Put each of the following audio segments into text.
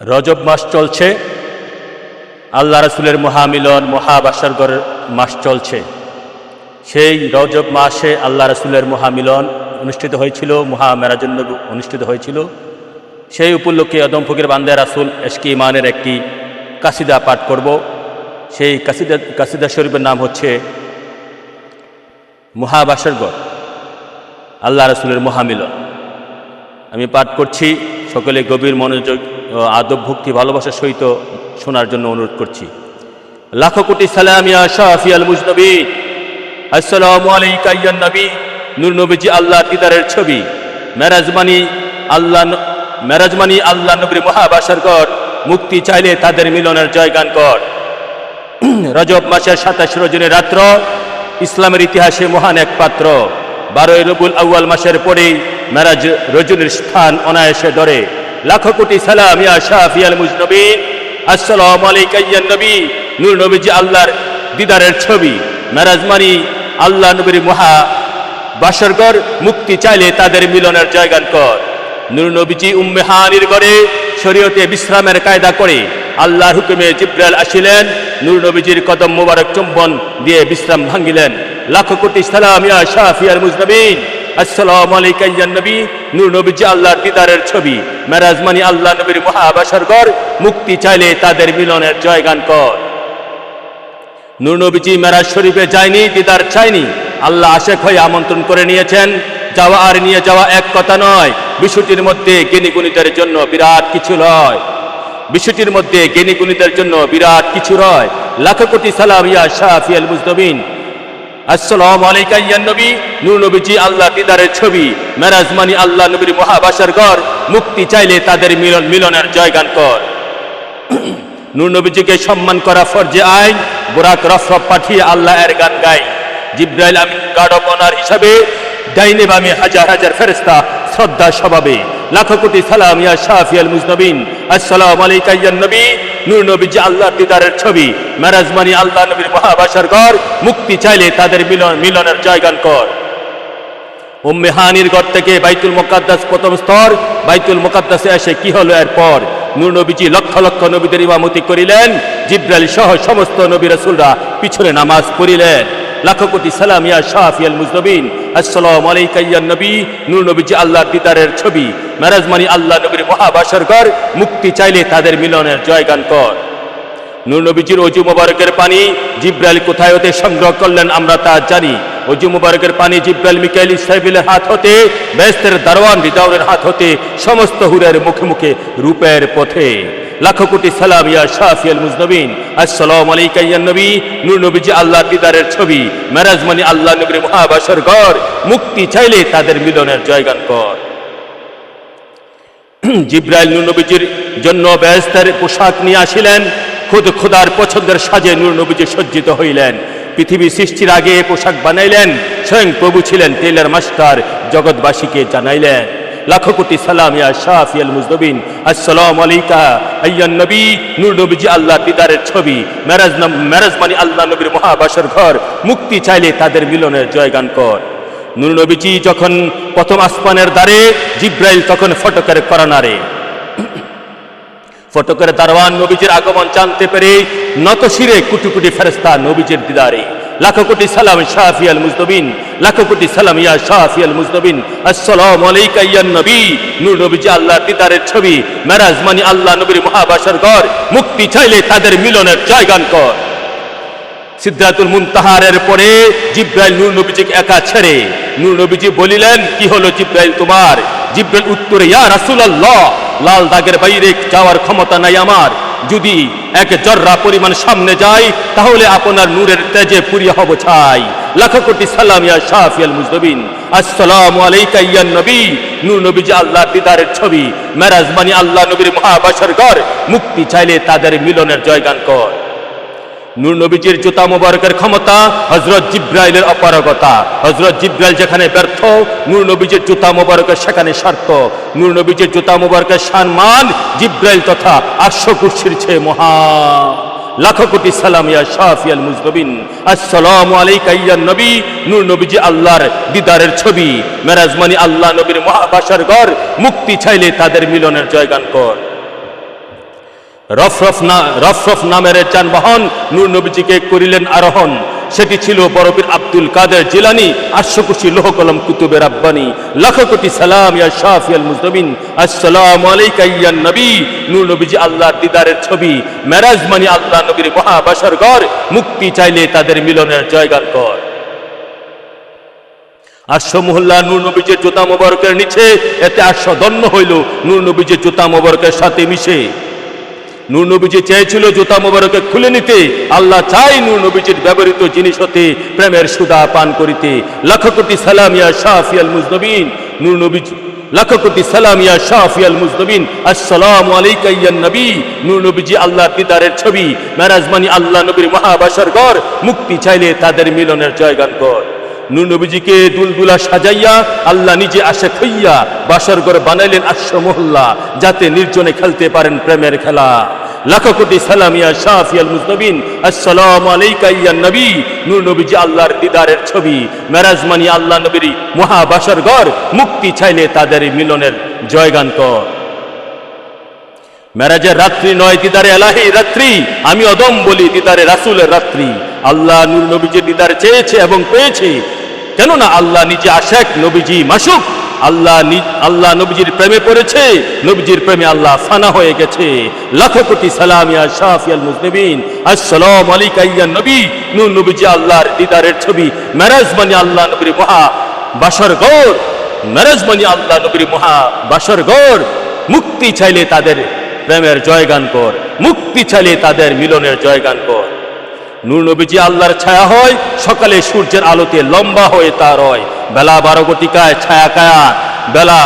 রজব মাস চলছে। আল্লাহ রসুলের মহামিলন মহাবাসারগর মাস চলছে। সেই রজব মাসে আল্লাহ রসুলের মহামিলন অনুষ্ঠিত হয়েছিল মহামেরাজন্য অনুষ্ঠিত হয়েছিল। সেই উপলক্ষে অদম ফকির বান্দে রাসুল এসকি ইমানের একটি কাসিদা পাঠ করব। সেই কাসিদা কাসিদা শরীফের নাম হচ্ছে মহাবাসারগর আল্লাহ রসুলের মহামিলন। আমি পাঠ করছি, সকলে গভীর মনোযোগ আদব ভক্তি ভালোবাসার সহিত শোনার জন্য অনুরোধ করছি। লাখো কোটি সালাম শাফি আল মুজনবী। আসসালামু আলাইকা নবী। নূর নবীজি আল্লাহ দিদারের ছবি। মেরাজমানি আল্লাহ ন- মেরাজমানি আল্লাহ নবীর মহাবাসার কর মুক্তি চাইলে তাদের মিলনের জয়গান কর রজব মাসের সাতাশ রজনীর রাত্র ইসলামের ইতিহাসে মহান এক পাত্র। বারোই রবুল আউয়াল মাসের পরেই মেরাজ রজনীর স্থান অনায়াসে ধরে। লাখো কোটি সালাম ইয়া শাফি আল মুজনবীন। আসসালামু আলাইকা ইয়া নবী। নূর আল্লাহর দিদারের ছবি। মেরাজ মানি, আল্লাহ নবীর মহা বাসরগর মুক্তি চাইলে তাদের মিলনের জয়গান কর। নূর নবীজি উম্মেহানির গড়ে শরীয়তে বিশ্রামের কায়দা করে আল্লাহর হুকুমে জিব্রাইল আসিলেন। নূর নবীজির কদম মোবারক চুম্বন দিয়ে বিশ্রাম ভাঙ্গিলেন। লাখো কোটি সালাম ইয়া শাফিয়ার মুজনবীন। আসসালামু আলাইকা ইয়া নবী, নূর নবীজি আল্লাহর দিদারের ছবি। মেরাজ মানি আল্লাহ নবীর মহাবাসরগর মুক্তি চাইলে তাদের মিলনের জয়গান কর। নূর নবীজি মেরাজ শরীফে যায়নি, দিদার চাইনি আল্লাহ আশেক হয়ে আমন্ত্রণ করে নিয়েছেন। যাওয়া আর নিয়ে যাওয়া এক কথা নয়, বিষয়টির মধ্যে গুণিতের জন্য বিরাট কিছু নয় বিষয়টির মধ্যে গুণিতের জন্য বিরাট কিছু রয়। লাখো কোটি সালাম ইয়া শাফি আল মুজনবিন আসসালামু আলাইকা ইয়া নবী, নূর নবীজি আল্লাহ দিদারের ছবি, মেরাজ মানি আল্লাহ নবীর মহাবাসার ঘর, মুক্তি চাইলে তাদের মিলন, মিলনের জয়গান কর। নূর নবীজিকে সম্মান করা ফরজে আইন, বোরাক রফরফ পাঠিয়ে আল্লাহ এর গান গাই জিব্রাইল আমিন গার্ড অফ অনার হিসাবে, ডাইনে বামে হাজার হাজার ফেরেস্তা শ্রদ্ধা স্বভাবে। লাখো কোটি সালাম ইয়া আল মুজনবিন। আসসালামু আলাইকাইয়া নবী নূর নবীজি আল্লাহর দিদারের ছবি। মেরাজ আল্লাহ নবীর মহাবাসার ঘর। মুক্তি চাইলে তাদের মিলন, মিলনের জয়গান কর। উম্মে হানির ঘর থেকে বাইতুল মোকাদ্দাস প্রথম স্তর। বাইতুল মোকাদ্দাসে এসে কি হলো এরপর? নূর নবীজি লক্ষ লক্ষ নবীদের ইমামতি করিলেন। জিব্রাইল সহ সমস্ত নবী রাসূলরা পিছনে নামাজ পড়িলেন। লাখো কোটি সালাম ইয়া শাফি মুজনবিন। আসসালামু আলাইকা ইয়া নবী, নূর নবীজি আল্লাহর দিদারের ছবি। মেরাজ মানি আল্লাহ নবীর মহাবাসর ঘর, মুক্তি চাইলে তাদের মিলনের জয়গান কর। নূর নবীজির অজু মোবারকের পানি জিব্রাইল কোথায় হতে সংগ্রহ করলেন আমরা তা জানি। অজু মোবারকের পানি জিব্রাইল মিকাইল ইসরাইবিলের হাত হতে বেস্তের দারওয়ান রিদাউরের হাত হতে, সমস্ত হুরের মুখে মুখে রূপের পথে। লাখো কোটি সালাম ইয়া শাফি আল মুজনবিন। আসসালামু আলাইকা ইয়া নবী, নূর নবীজি আল্লাহ দিদারের ছবি, মেরাজ মানি আল্লাহ নবীর মহাবাসর ঘর, মুক্তি চাইলে তাদের মিলনের জয়গান কর। জিব্রাইল নূর নবীজির জন্য ব্যস্তের পোশাক নিয়ে আসিলেন, খুদ খুদার পছন্দের সাজে নূর নবীজি সজ্জিত হইলেন। পৃথিবী সৃষ্টির আগে পোশাক বানাইলেন, স্বয়ং প্রভু ছিলেন তেলের মাস্টার জগৎবাসীকে জানাইলেন। লাখো কোটি সালাম ইয়া শাফি আল মুজনবিন আসসালাম আলাইকা আইয়ান নবী, নূর নবীজি আল্লাহ দিদারের ছবি। মেরাজ মেরাজ মানি আল্লাহ নবীর মহাবাসর ঘর। মুক্তি চাইলে তাদের মিলনের জয়গান কর। নূর নবীজি যখন প্রথম আসমানের দ্বারে, জিব্রাইল তখন ফটকের করানারে। ফটকের দারওয়ান নবীজির আগমন জানতে পেরে নত শিরে কুটি কুটি ফেরেস্তা নবীজির দিদারে। লাখো কোটি সালাম শাফি আল মুজনবিন লাখো কোটি সালাম ইয়া শাফি আল মুজনবিন আসসালামু আলাইকা ইয়া নবী, নূর নবীজি আল্লাহর দিদারের ছবি, মেরাজ মানি আল্লাহ নবীর মহাবাসর ঘর, মুক্তি চাইলে তাদের মিলনের জয়গান কর। সিদ্ধাতুল মুনতাহারের পরে জিব্রাইল নূর নবীজিকে একা ছেড়ে, নূর নবীজি বলিলেন, কি হলো জিব্রাইল তোমার? জিব্রাইল উত্তরে, ইয়া রাসূলুল্লাহ, লাল দাগের বাইরে যাওয়ার ক্ষমতা নাই আমার। যদি এক জর্রা পরিমাণ সামনে যাই তাহলে আপনার নূরের তেজে পুরিয়ে হব ছাই। লাখ কোটি সালাম ইয়া শাহিয়াল মুজদবিন আসসালামু আলাইকা ইয়া নবী। নূর নবীজি আল্লাহ দিদারের ছবি। মেরাজ মানি আল্লাহ নবীর মহাবাসর ঘর। মুক্তি চাইলে তাদের মিলনের জয়গান কর। নূর নবীজির জুতা মুবারকের ক্ষমতা হজরত জিব্রাইলের অপারগতা। হজরত জিব্রাইল যেখানে ব্যর্থ, নূর নবীজির জুতা মুবারকের সেখানে স্বার্থ। নূর নবীজির জুতা মুবারকের সম্মান জিব্রাইল তথা আটশো কুর্সির চেয়ে মহা লাখো কোটি সালাম ইয়া শাফি আল মুজনবিন। আসসালামু আলাইকা ইয়া নবী। নূর নবীজি আল্লাহর দিদারের ছবি। মেরাজমানি আল্লাহ নবীর মহাবাসার ঘর। মুক্তি চাইলে তাদের মিলনের জয়গান কর। রফরফ না, রফরফ নামের যানবাহন নূর নবীজিকে করিলেন আরোহণ। সেটি ছিল বরফির আব্দুল কাদের জিলানি আশ্বকুশি লোহ কলম কুতুবে রাব্বানি লাখ কোটি সালাম ইয়া শাফিয়াল মুজনবিন আসসালামু আলাইকা ইয়া নবী। নূর নবীজি আল্লাহর দিদারের ছবি। মেরাজ মানি আল্লাহ নবীর মহাবাসর ঘর। মুক্তি চাইলে তাদের মিলনের জয়গান কর আশ্ব মহল্লা নূর নবীজের জোতা মোবারকের নিচে, এতে আশ্ব দন্য হইল। নূর নবীজের জোতা মোবারকের সাথে মিশে। নূর নবীজি চেয়েছিল জুতা মোবারকে খুলে নিতে। আল্লাহ চাই নূর নবীজির ব্যবহৃত জিনিস হতে, প্রেমের সুদা পান করিতে। লাখ কোটি সালামিয়া শাফিয়াল মুজনবিন। নূর নবীজি, লাখ কোটি সালামিয়া শাফিয়াল মুজনবিন। আসসালামু আলাইকা ইয়া নবী। নূর নবীজি আল্লাহর দিদারের ছবি। মেরাজমানি আল্লাহ নবীর মহাবাসর ঘর। মুক্তি চাইলে তাদের মিলনের জয়গান কর নূর নবীজিকে দুলদুলা সাজাইয়া আল্লাহ নিজে আসে খইয়া বাসর ঘর বানাইলেন আশ্র মহল্লা যাতে নির্জনে খেলতে পারেন প্রেমের খেলা। কোটি সালামিয়া শাফিয়াল মুজনবিন, আসসালামু আলাইকা ইয়া নবী নূর নবীজি আল্লাহর দিদারের ছবি। আল্লাহ নবীর মহাবাসর মুক্তি চাইলে তাদের মিলনের জয়গান কর মেরাজের রাত্রি নয়, দিদারে এলাহি রাত্রি, আমি অদম বলি দিদারে রাসুলের রাত্রি। আল্লাহ নূর নবীজি দিদার চেয়েছে এবং পেয়েছে। কেননা আল্লাহ নিজে আশেক নবীজি মাসুক। আল্লাহ আল্লাহ নবীজির প্রেমে পড়েছে, নবীজির প্রেমে আল্লাহ ফানা হয়ে গেছে। লাখ কোটি সালামিয়া শাফিয়াল মুজনবিন। আসসালাম আলাইকা ইয়া নবী। নূর নবীজি আল্লাহর দিদারের ছবি, মেরাজ মানে আল্লাহ নবীর মহা বাসর গৌর মেরাজ মানে আল্লাহ নবীর মহা বাসর গৌর মুক্তি চাইলে তাদের প্রেমের জয়গান কর। মুক্তি চাইলে তাদের মিলনের জয়গান কর। নূর নবীজি আল্লাহর ছায়া হয়, সকালে সূর্যের আলোতে লম্বা হয়ে তার হয় বেলা বারো গতিকায় ছায়া কায়া, বেলা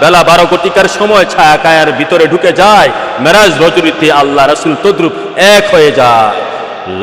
বেলা বারো গতিকার সময় ছায়া কায়ার ভিতরে ঢুকে যায়। মেরাজ রজনীতে আল্লাহ রসুল তদ্রুপ এক হয়ে যায়।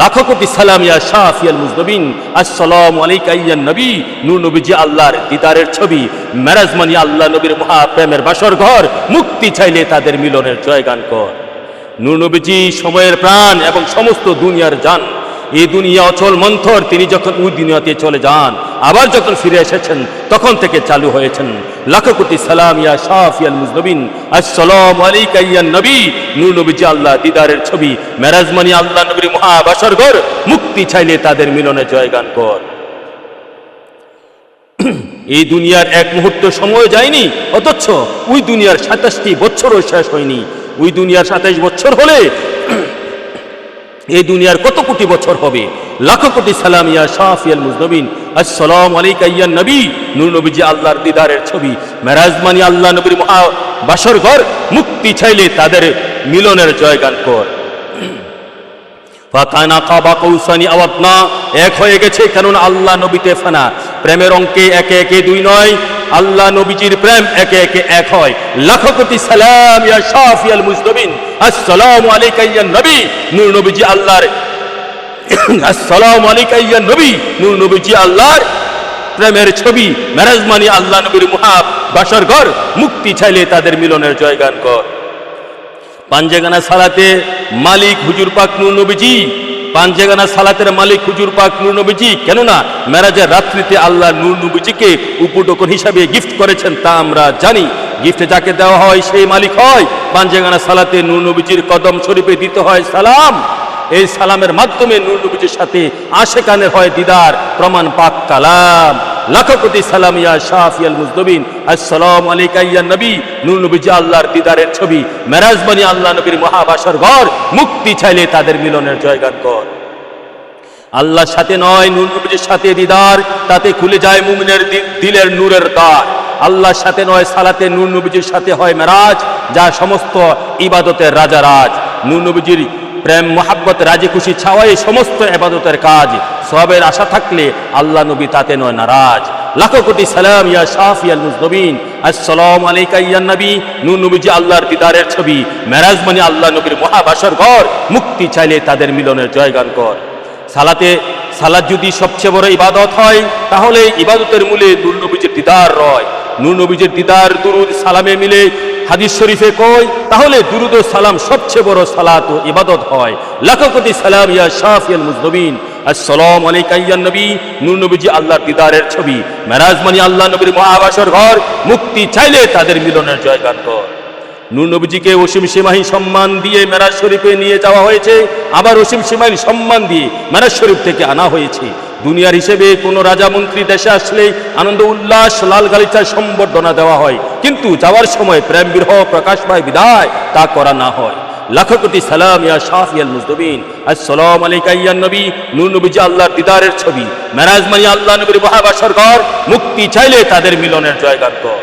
লাখো কোটি সালাম ইয়া শাফিয়াল মুজনবিন। আসসালামু আলাইকা ইয়া নবী। নূর নবীজি আল্লাহর দিদারের ছবি। মেরাজ মানি আল্লাহ নবীর মহা প্রেমের বাসর ঘর। মুক্তি চাইলে তাদের মিলনের জয়গান কর। নূর নবীজি সময়ের প্রাণ এবং সমস্ত দুনিয়ার যান এই দুনিয়া অচল মন্থর, তিনি যখন ওই দুনিয়াতে চলে যান, আবার যখন ফিরে এসেছেন, তখন থেকে চালু হয়েছেন। লাখ কোটি সালাম, ইয়া শাফিয়াল মুজনবিন। আসসালাম আলাইকা, ইয়া নবী। নূর নবীজি আল্লাহ দিদারের ছবি। মেরাজমানি আল্লাহ নবীর মহাবাসর ঘর। মুক্তি চাইলে তাদের মিলনে জয়গান কর। এই দুনিয়ার এক মুহূর্ত সময় যায়নি, অথচ ওই দুনিয়ার সাতাশটি বছরও শেষ হয়নি। ওই দুনিয়ার সাতাশ বছর হলে এই দুনিয়ার কত কোটি বছর হবে? লাখো কোটি সালাম ইয়া শাফিয়াল মুজনবিন। আসসালাম আলাইকা ইয়া নবী। নূর নবীজি আল্লাহর দিদারের ছবি। মেরাজ মানি আল্লাহ নবীর মহা বাসর ঘর। মুক্তি চাইলে তাদের মিলনের জয়গান কর। ফাকানা কাবা কৌসানি আওয়াতনা। এক হয়ে গেছে কারণ আল্লাহ নবীতে ফানা। প্রেমের অঙ্কে একে একে দুই নয়। আল্লাহ নবীজির প্রেম একে একে এক হয়। লাখ কোটি সালাম ইয়া শাফিয়াল মুজনবিন আসসালামু আলাইকা ইয়া নবী, নূর নবীজি আল্লাহর। আসসালামু আলাইকা ইয়া নবী, নূর নবীজি আল্লাহর প্রেমের ছবি। মেরাজমানি আল্লাহ নবীর মুহাব বাসর ঘর, মুক্তি চাইলে তাদের মিলনের জয়গান কর। পাঞ্জেগানা সালাতে মালিক হুজুর পাক নূর নবীজি পাঞ্জেগানা সালাতের মালিক হুজুর পাক নূরনবীজি কেননা মেরাজের রাত্রিতে আল্লাহ নূরনবীজিকে উপটকন হিসাবে গিফট করেছেন তা আমরা জানি। গিফটে যাকে দেওয়া হয় সেই মালিক হয়। পাঞ্জেগানা সালাতে নূরনবীজির কদম শরীফে দিতে হয় সালাম। এই সালামের মাধ্যমে নূরনবীজির সাথে আশেকানের হয় দিদার, প্রমাণ পাক কালাম। লাখ মুজনবিন আসসালামু নবী নবীজি আল্লাহর দিদারের ছবি আল্লাহ নবীর মহাবাসর ঘর, মুক্তি চাইলে তাদের মিলনের জয়গান কর। আল্লাহর সাথে নয়, নূর সাথে দিদার, তাতে খুলে যায় মুমিনের দিলের নূরের দ্বার। আল্লাহর সাথে নয়, সালাতে নূর নবীজির সাথে হয় মেরাজ, যা সমস্ত ইবাদতের রাজারাজ নূর নবীজির প্রেম, মোহাব্বত, রাজি খুশি ছাওয়াই সমস্ত এবাদতের কাজ। সবের আশা থাকলে আল্লাহ নবী তাতে নয় নারাজ। লাখো কোটি সালাম, ইয়া শাফিয়াল মুজনবিন। আসসালামু আলাইকা ইয়া নবী। নূর নবীজি আল্লাহর দিদারের ছবি। মেরাজ মানে আল্লাহ নবীর মহাবাসর ঘর। মুক্তি চাইলে তাদের মিলনের জয়গান কর। সালাতে, সালাদ যদি সবচেয়ে বড় ইবাদত হয়, তাহলে ইবাদতের মূলে নূর নবীজের দিদার রয়। নূর নবীজের দিদার, দুরুদ, সালামে মিলে হাদিস শরীফে কই তাহলে দুরুদ সালাম সবচেয়ে বড় সালাত ও ইবাদত হয়। লাখো কোটি সালাম, ইয়া শাফিয়াল মুজনবিন। আসসালাম আলাইকা ইয়া নবী, নূর নবীজি আল্লাহর দিদারের ছবি। মেরাজ মানি আল্লাহ নবীর মহাবাসর ঘর, মুক্তি চাইলে তাদের মিলনের জয়গান কর নূর নবীজিকে অসীম সীমাহীন সম্মান দিয়ে মেরাজ শরীফে নিয়ে যাওয়া হয়েছে। আবার অসীম সীমাহীন সম্মান দিয়ে মেরাজ শরীফ থেকে আনা হয়েছে। দুনিয়ার হিসেবে কোনো রাজা মন্ত্রী দেশে আসলে আনন্দ, উল্লাস, লাল গালিচায় সম্বর্ধনা দেওয়া হয়। কিন্তু যাওয়ার সময় প্রেম বিরহ, প্রকাশ পায়, বিদায় তা করা না হয়। লাখো কোটি সালাম ইয়া শাফিয়াল মুজদবিন। আসসালামু আলাইকা ইয়া নবী। নূর নবীজি আল্লাহর দিদারের ছবি। মেরাজ মানি আল্লাহ নবীর মহাবাসর ঘর মুক্তি চাইলে তাদের মিলনের জয়গান কর।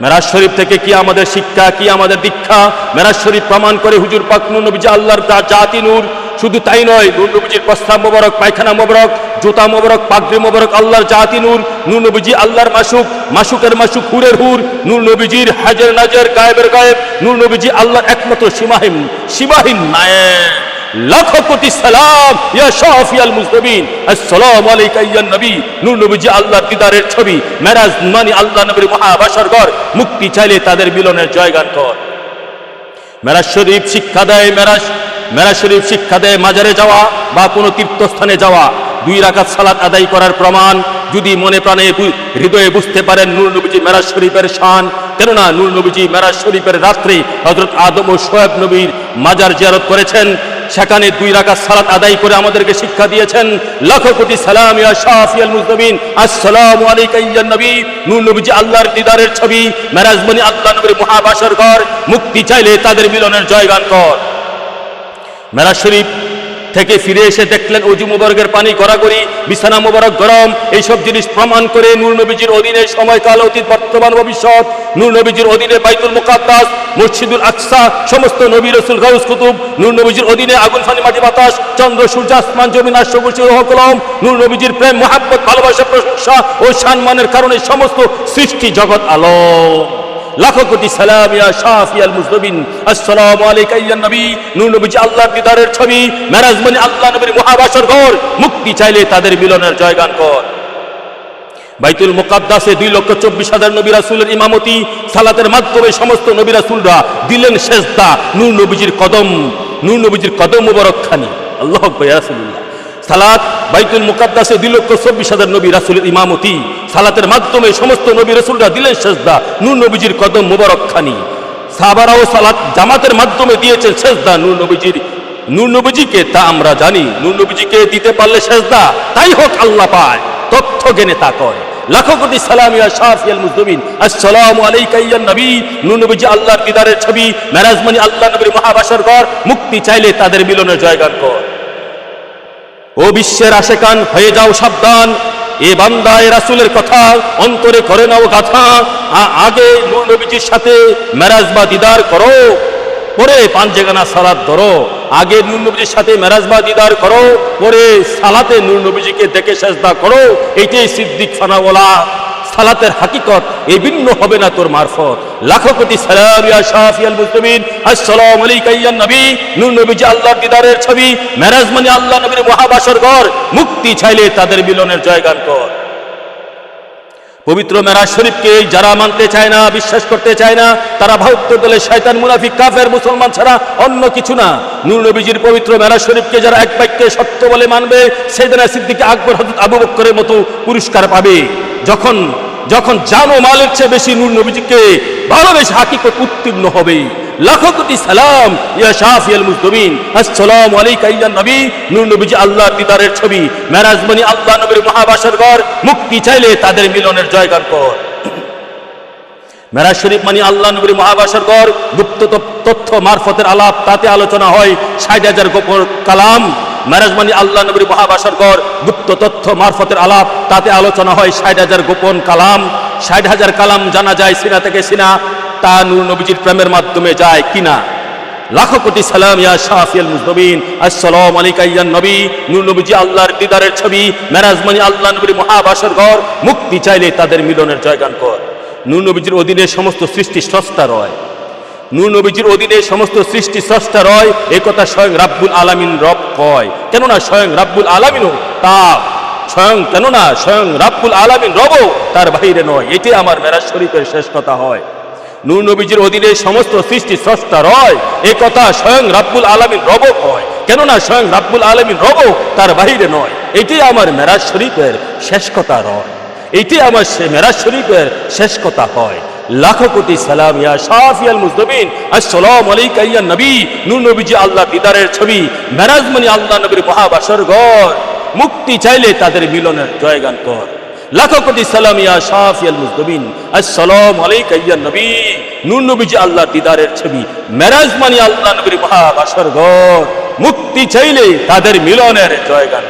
মেরাজ শরীফ থেকে কি আমাদের শিক্ষা, কি আমাদের দীক্ষা? মেরাজ শরীফ প্রমাণ করে হুজুর পাক নূর নবীজি আল্লাহর জাতি নূর। শুধু তাই নয়, নূর নবীজির প্রস্তাব মোবারক, পায়খানা মোবারক, জুতা মোবারক, পাগড়ি মোবারক আল্লাহর জাতি নূর। নূর নবীজি আল্লাহর মাসুক, মাসুকের মাসুক হুরের হুর। নূর নবীজির হাজের নাজের গায়েবের গায়েব। নূর নবীজি আল্লাহর একমাত্র সীমাহীন সীমাহীন। নায়েব। লাখ কোটি সালাম, ইয়া শাফিয়াল মুজতাবিন আসসালামু আলাইকা ইয়া নবী। নূর নবীজি আল্লাহর দিদারের ছবি। মেরাজ মানে আল্লাহ নবীর মহাবাসর ঘর। মুক্তি চাইলে তাদের মিলনের জয়গান কর। মেরাজ শরীফ শিক্ষা দেয় মেরাজ। মেরাজ শরীফ শিক্ষা দেয় মাজারে যাওয়া বা কোনো তীর্থস্থানে যাওয়া। দুই রাকাত সালাত আদায় করার প্রমাণ। যদি মনে প্রাণে হৃদয়ে বুঝতে পারেন নূর নবীজি মেরাজ শরীফের শান। কেননা নূর নবীজি মেরাজ শরীফের রাত্রে হজরত আদম ও শোয়েব নবীর মাজার জিয়ারত করেছেন। সেখানে দুই রাকাত সালাত আদায় করে আমাদেরকে শিক্ষা দিয়েছেন। লাখো কোটি সালাম আল্লাহর দিদারের ছবি। মহাবাসর ঘর। মুক্তি চাইলে তাদের মিলনের জয়গান কর। মেরাজ শরীফ থেকে ফিরে এসে দেখলেন অজু মুবারকের পানি গড়াগড়ি, বিছানা মুবারক গরম। এইসব জিনিস প্রমাণ করে নূর নবীজির অধীনে সময়কাল অতীত বর্তমান ভবিষ্যৎ। নূর নবীজির অধীনে বাইতুল মুকাদ্দাস, মসজিদুল আকসা, সমস্ত নবী রসুল গাউস কুতুব, নূর নবীজির অধীনে আগুন, ফানি, মাটি, বাতাস, চন্দ্র, সূর্য, আসমান, জমিন আশ্বকুশি কলম, নূর নবীজির প্রেম, মহাব্বত, ভালোবাসা, প্রশংসা ও সম্মানের কারণে সমস্ত সৃষ্টি জগৎ আলো। লাখো কোটি সালাম ইয়া শাফিয়াল মুজলিমিন আসসালামু আলাইকা ইয়া নবী, নূর নবীজি আল্লাহর দিদারের ছবি, মেরাজ মানে আল্লাহ নবীর মহাবাসর ঘর, মুক্তি চাইলে তাদের মিলনের জয়গান কর বাইতুল মুকাদ্দাসে দুই লক্ষ চব্বিশ হাজার নবী রাসূলের ইমামতি, সালাতের মাধ্যমে সমস্ত নবী রাসূলরা দিলেন সেজদা, নূর নবীজির কদম, নূর নবীজির কদম মুবারকখানি। আল্লাহ ইয়া সালাত, বাইতুল মুকাদ্দাসে দুই লক্ষ চব্বিশ হাজার নবী রাসুলের ইমামতি, সালাতের মাধ্যমে সমস্ত নবী রাসুলরা দিলেন সেজদা, নূর নবীজির কদম মুবারকখানি। সাহাবারাও সালাত জামাতের মাধ্যমে দিয়েছেন সেজদা, নূর নবীজির, নূর নবীজিকে তা আমরা জানি, নূর নবীজিকে দিতে পারলে সেজদা, তাই হোক আল্লাহ পায় তথ্য জ্ঞানে তা কয়। লাখো কোটি সালাম ইয়া শাফিয়াল মুজলিমিন আসসালামু আলাইকা ইয়া নবী। নূর নবীজি আল্লাহর দিদারের ছবি। মেরাজ মানে আল্লাহ নবীর মহাবাসর ঘর। মুক্তি চাইলে তাদের মিলনের জয়গান কর। ও বিশ্বের আশেকান, হয়ে যাও সাবধান। এ বান্দায় রাসুলের কথা, অন্তরে করে নাও গাথা। আগে নবীজির সাথে মেরাজ বা দিদার করো। পরে পাঞ্জেগানা সালাদ ধরো। আগে নূর নবীজির সাথে মেরাজ বা দিদার করো, পরে সালাতে নূর নবীজিকে দেখে সেজদা করো, এইটাই সিদ্দিক ফানাওয়ালা। সালাতের হাকিকত এই ভিন্ন হবে না তোর মারফত। লাখো কোটি সালাম ইয়া শাফিয়াল মুসলিমিন আসসালামু আলাইকা ইয়া নবী। নূর নবীজি আল্লাহর দিদারের ছবি, মেরাজ মানে আল্লাহ নবীর মহাবাসর ঘর। মুক্তি চাইলে তাদের মিলনের জয়গান কর পবিত্র মেরাজ শরীফকে যারা মানতে চায় না, বিশ্বাস করতে চায় না, তারা ভাউত্য দলে শয়তান, মুনাফিক, কাফের, মুসলমান ছাড়া অন্য কিছু না। নূর নবীজির পবিত্র মেরাজ শরীফকে যারা এক বাক্যে সত্য বলে মানবে, সেদিনা সিদ্দিকে আকবর হজরত আবু বক্করের মতো পুরস্কার পাবে। যখন যখন জানো মালের চেয়ে বেশি নূর নবীজিকে ভালোবেসে হাকিকত উত্তীর্ণ হবে। লাখো কোটি সালাম, ইয়া শাফিয়াল আসসালামু আলাইকা ইয়া নবী, নূর নবীজি দিদারের ছবি। মেরাজ বনি আল্লাহ নবীর মহাবাসর ঘর, মুক্তি চাইলে তাদের মিলনের জয়গান কর। মেরাজ শরীফ মানে আল্লাহ নবীর মহাবাসর ঘর, গুপ্ত তথ্য মারফতের আলাপ তাতে আলোচনা হয়। ষাট হাজার গোপন কালাম মানে আল্লাহ নবীর মহাবাসর ঘর, গুপ্ত তথ্য মারফতের আলাপ, তাতে আলোচনা হয় ষাট হাজার গোপন কালাম, ষাট হাজার কালাম জানা যায় সিনা থেকে সিনা, তা নূর নবীজির প্রেমের মাধ্যমে যায় কিনা। লাখো কোটি সালাম ইয়া শাফিয়াল মুজনবিন আসসালামু আলাইকা ইয়া নবী, নূর নবীজি আল্লাহর দিদারের ছবি, মেরাজ আল্লাহ নবীর মহাবাসর ঘর, মুক্তি চাইলে তাদের মিলনের জয়গান কর। নূর নবীজির অধীনে সমস্ত সৃষ্টি স্রষ্টা রয়। নূর নবীজির অধীনে সমস্ত সৃষ্টি স্রষ্টা রয়, এ কথা স্বয়ং রাব্বুল আলামিন রব কয়। কেননা স্বয়ং রাব্বুল আলামিনও তা স্বয়ং, কেননা স্বয়ং রাব্বুল আলামিন রবও তার বাইরে নয়। এটি আমার মেরাজ শরীফের শেষ কথা হয়। নূর নবীজির অধীনে সমস্ত সৃষ্টি স্রষ্টা রয়, এ কথা স্বয়ং রাব্বুল আলামিন রব কয়। কেননা স্বয়ং রাব্বুল আলামিন রব তার বাহিরে নয়। এটি আমার মেরাজ শরীফের শেষ কথা রয়। এটি আমার মেরাজ শরীফের শেষ কথা হয়। লাখো কোটি সালাম, ইয়া শাফিয়াল মুজদবিন আসসালামু আলাইকা ইয়া নবী, নূর নবীজি আল্লাহ দিদারের ছবি মেরাজ মনি আল্লাহ নবীর মহাবাসর ঘর। মুক্তি চাইলে তাদের মিলনের জয়গান কর। লাখো কোটি সালাম, ইয়া শাফিয়াল মুজদবিন আসসালামু আলাইকা ইয়া নবী, নূর নবীজি আল্লাহ দিদারের ছবি মেরাজ মানি আল্লাহ নবীর মহাবাসর ঘর। মুক্তি চাইলে তাদের মিলনের জয়গান